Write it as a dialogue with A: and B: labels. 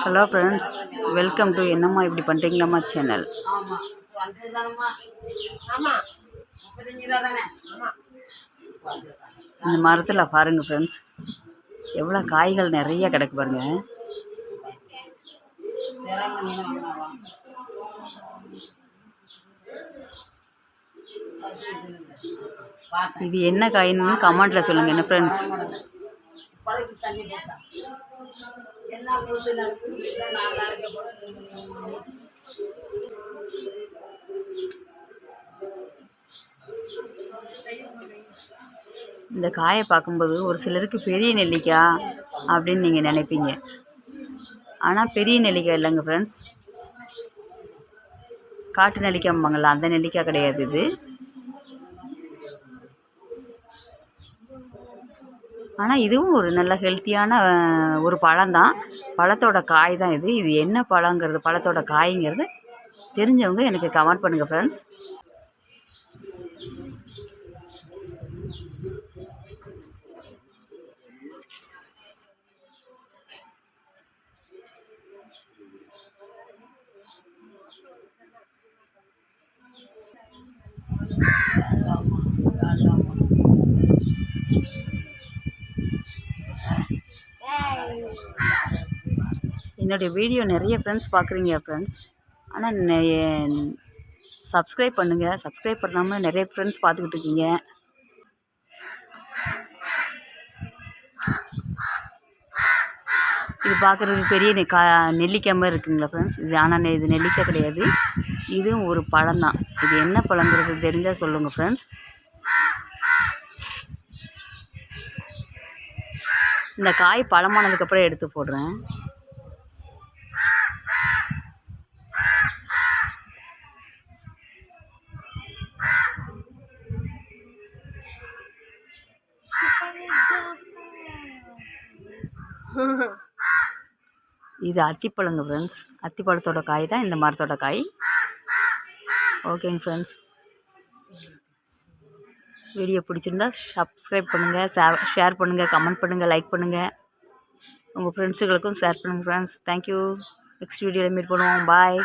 A: Hello friends welcome to என்னம்மா இப்படி பண்ணுறீங்களாம்மா channel இந்த மரத்தில் பாருங்கள் ஃப்ரெண்ட்ஸ் எவ்வளோ காய்கள் நிறைய கிடக்கு பாருங்க. இது என்ன காயின்னு கமெண்ட்டில் சொல்லுங்கள் என்ன ஃப்ரெண்ட்ஸ் இந்த காயை பார்க்கும்போது ஒரு சிலருக்கு பெரிய நெல்லிக்காய் அப்படின்னு நீங்கள் நினைப்பீங்க. ஆனால் பெரிய நெல்லிக்காய் இல்லைங்க ஃப்ரெண்ட்ஸ் காட்டு நெல்லிக்காய் அந்த நெல்லிக்காய் கிடையாது இது. ஆனால் இதுவும் ஒரு நல்ல ஹெல்த்தியான ஒரு பழம்தான். பழத்தோட காய் தான் இது. இது என்ன பழங்கிறது? பழத்தோட காய்ங்கிறது தெரிஞ்சவங்க எனக்கு கமெண்ட் பண்ணுங்கள் ஃப்ரெண்ட்ஸ் என்னுடைய வீடியோ நிறைய ஃப்ரெண்ட்ஸ் பார்க்குறீங்க ஃப்ரெண்ட்ஸ் ஆனால் சப்ஸ்கிரைப் பண்ணுங்கள் சப்ஸ்கிரைப் பண்ணாமல் நிறைய ஃப்ரெண்ட்ஸ் பார்த்துக்கிட்டு இருக்கீங்க. இது பார்க்குறதுக்கு பெரிய நெ- கா நெல்லிக்காய் மாதிரி இருக்குங்களா ஃப்ரெண்ட்ஸ் இது ஆனால் இது நெல்லிக்காய் கிடையாது. இதுவும் ஒரு பழம் தான். இது என்ன பழங்கிறது தெரிஞ்சால் சொல்லுங்கள் ஃப்ரெண்ட்ஸ் இந்த காய் பழமானதுக்கப்புறம் எடுத்து போடுறேன். இது அத்திப்பழங்க ஃப்ரெண்ட்ஸ் அத்திப்பழத்தோட காய் தான் இந்த மரத்தோட காய். ஓகேங்க ஃப்ரெண்ட்ஸ் வீடியோ பிடிச்சிருந்தா சப்ஸ்கிரைப் பண்ணுங்கள் ஷேர் பண்ணுங்கள் கமெண்ட் பண்ணுங்கள் லைக் பண்ணுங்கள் உங்கள் ஃப்ரெண்ட்ஸுகளுக்கும் ஷேர் பண்ணுங்கள் ஃப்ரெண்ட்ஸ் தேங்க்யூ நெக்ஸ்ட் வீடியோவில் மீட் பண்ணுவோம். பாய்